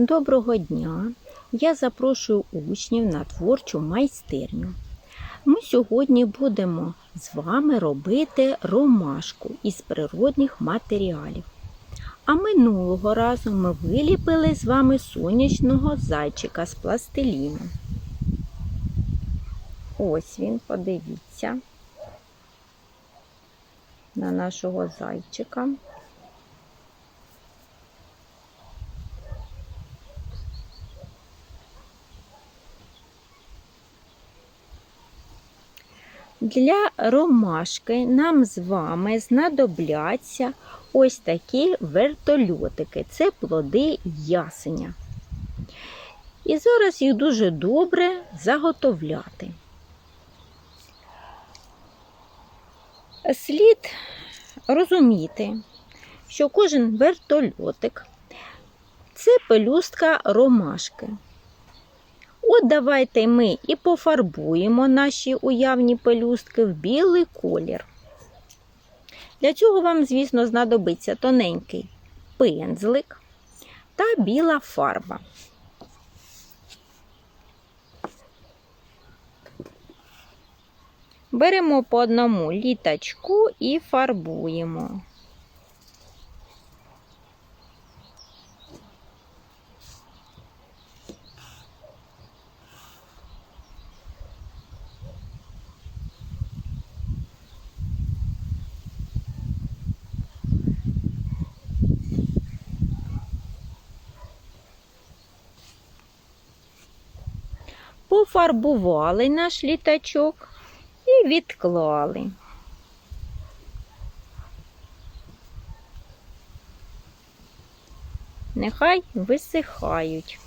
Доброго дня! Я запрошую учнів на творчу майстерню. Ми сьогодні будемо з вами робити ромашку із природних матеріалів. А минулого разу ми виліпили з вами сонячного зайчика з пластиліну. Ось він, подивіться на нашого зайчика. Для ромашки нам з вами знадобляться ось такі вертольотики. Це плоди ясеня. І зараз їх дуже добре заготовляти. Слід розуміти, що кожен вертольотик це пелюстка ромашки. От давайте ми і пофарбуємо наші уявні пелюстки в білий колір. Для цього вам, звісно, знадобиться тоненький пензлик та біла фарба. Беремо по одному літачку і фарбуємо. Пофарбували наш літачок і відклали. Нехай висихають.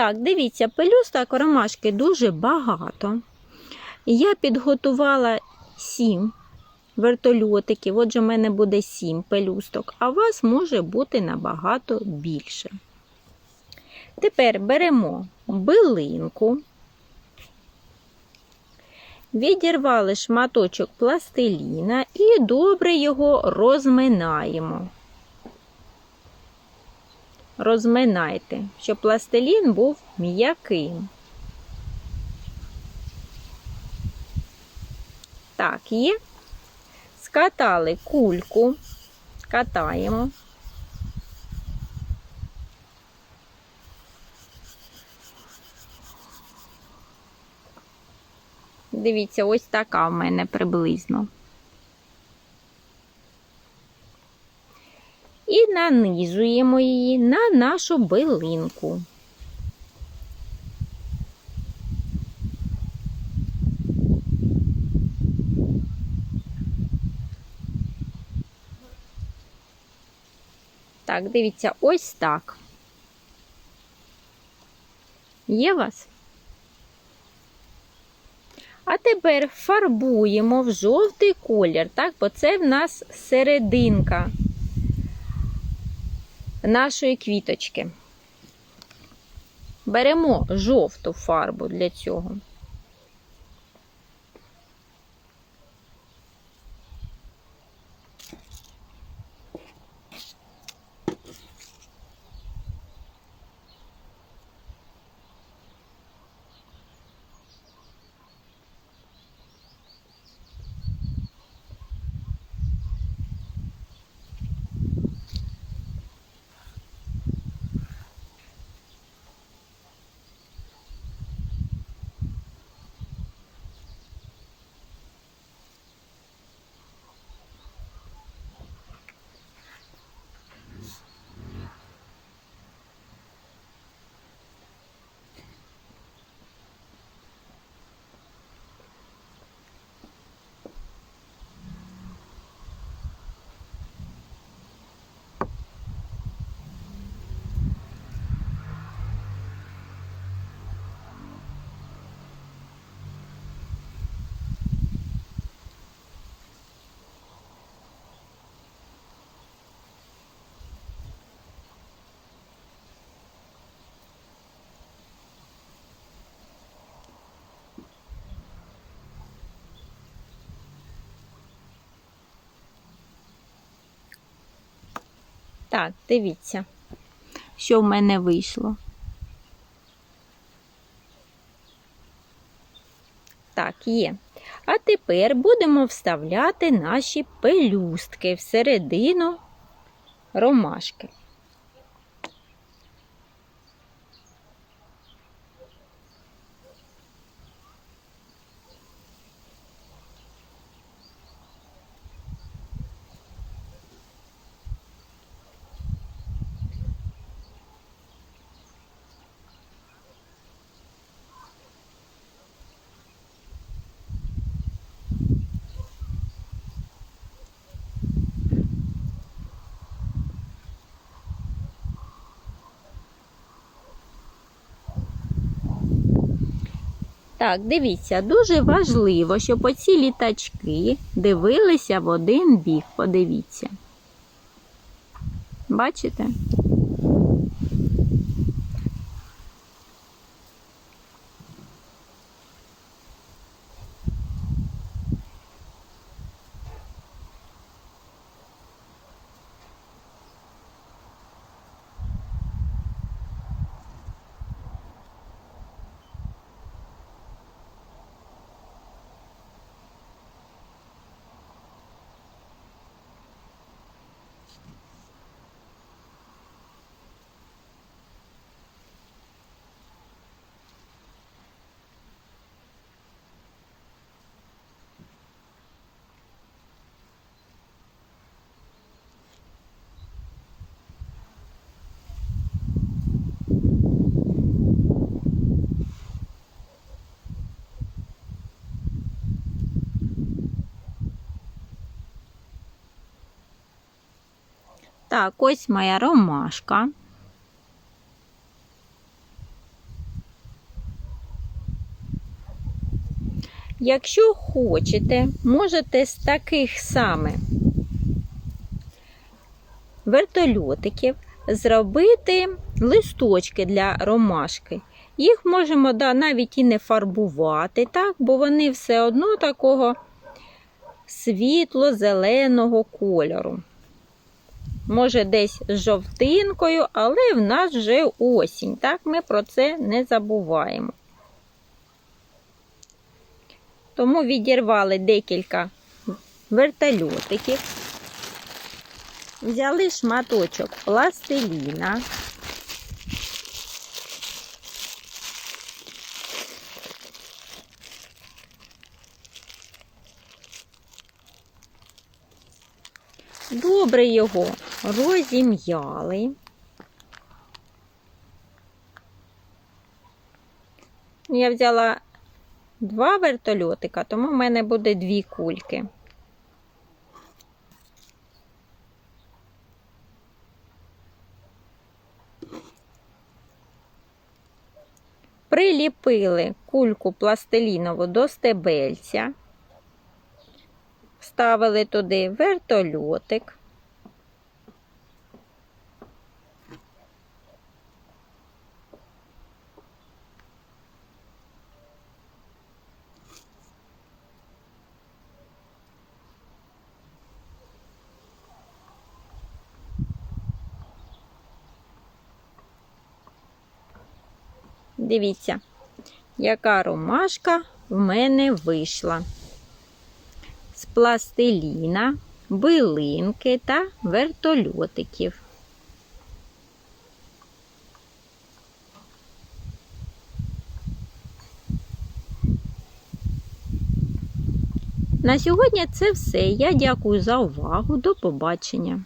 Так, дивіться, пелюсток ромашки дуже багато. Я підготувала сім вертольотиків. Отже, в мене буде сім пелюсток, а у вас може бути набагато більше. Тепер беремо билинку, відірвали шматочок пластиліна і добре його розминаємо розминайте, щоб пластилін був м'яким. Так, є. Скатали кульку, катаємо. Дивіться, ось така в мене приблизно. Нанизуємо її на нашу билинку. Так, дивіться, ось так. Є вас? А тепер фарбуємо в жовтий колір, так, бо це в нас серединка нашої квіточки. Беремо жовту фарбу для цього. Так, дивіться, що в мене вийшло. Так, є. А тепер будемо вставляти наші пелюстки всередину ромашки. Так, дивіться, дуже важливо, щоб оці літачки дивилися в один бік. Подивіться. Бачите? Так, ось моя ромашка. Якщо хочете, можете з таких саме вертольотиків зробити листочки для ромашки. Їх можемо да, навіть і не фарбувати, так, бо вони все одно такого світло-зеленого кольору. Може, десь з жовтинкою, але в нас вже осінь. Так, ми про це не забуваємо. Тому відірвали декілька вертольотиків, взяли шматочок пластиліна. Добре його розім'яли. Я взяла два вертольотика, тому в мене буде дві кульки. Приліпили кульку пластилінову до стебельця, вставили туди вертольотик. Дивіться, яка ромашка в мене вийшла. З пластиліна, билинки та вертольотиків. На сьогодні це все. Я дякую за увагу. До побачення.